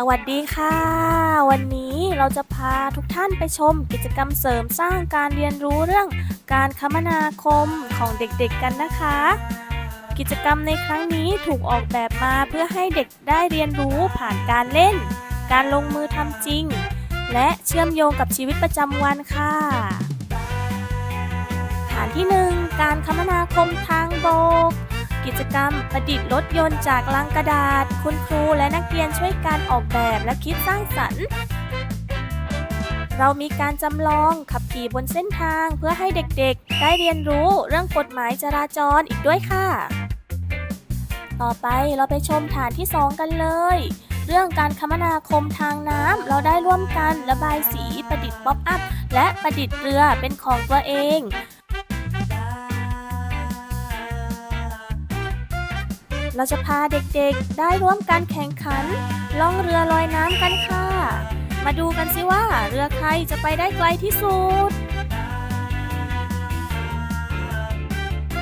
สวัสดีค่ะ วันนี้เราจะพาทุกท่านไปชมกิจกรรมเสริมสร้างการเรียนรู้เรื่องการคมนาคมของเด็กๆกันนะคะ กิจกรรมในครั้งนี้ถูกออกแบบมาเพื่อให้เด็กได้เรียนรู้ผ่านการเล่น การลงมือทำจริง และเชื่อมโยงกับชีวิตประจำวันค่ะ ฐานที่ 1 การคมนาคมทางบก กิจกรรมประดิษฐ์รถยนต์จากลังกระดาษคุณครู นักเรียนช่วยการออกแบบและคิดสร้างสรรค์ เรามีการจำลองขับขี่บนเส้นทางเพื่อให้เด็กๆ ได้เรียนรู้เรื่องกฎหมายจราจรอีกด้วยค่ะ ต่อไปเราไปชมฐานที่ 2 กันเลย เรื่องการคมนาคมทางน้ำเราได้ร่วมกันระบายสีประดิษฐ์ป๊อปอัพและประดิษฐ์เรือเป็นของตัวเอง เราจะพาเด็กๆ ได้ร่วมการแข่งขัน ล่องเรือลอยน้ำกันค่ะ มาดูกันสิว่าเรือใครจะไปได้ไกลที่สุด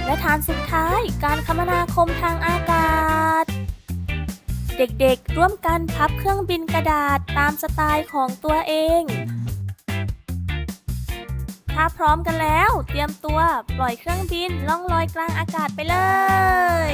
และฐานสุดท้ายการคมนาคมทางอากาศ เด็กๆ ร่วมกันพับเครื่องบินกระดาษตามสไตล์ของตัวเอง ถ้าพร้อมกันแล้ว เตรียมตัวปล่อยเครื่องบินล่องลอยกลางอากาศไปเลย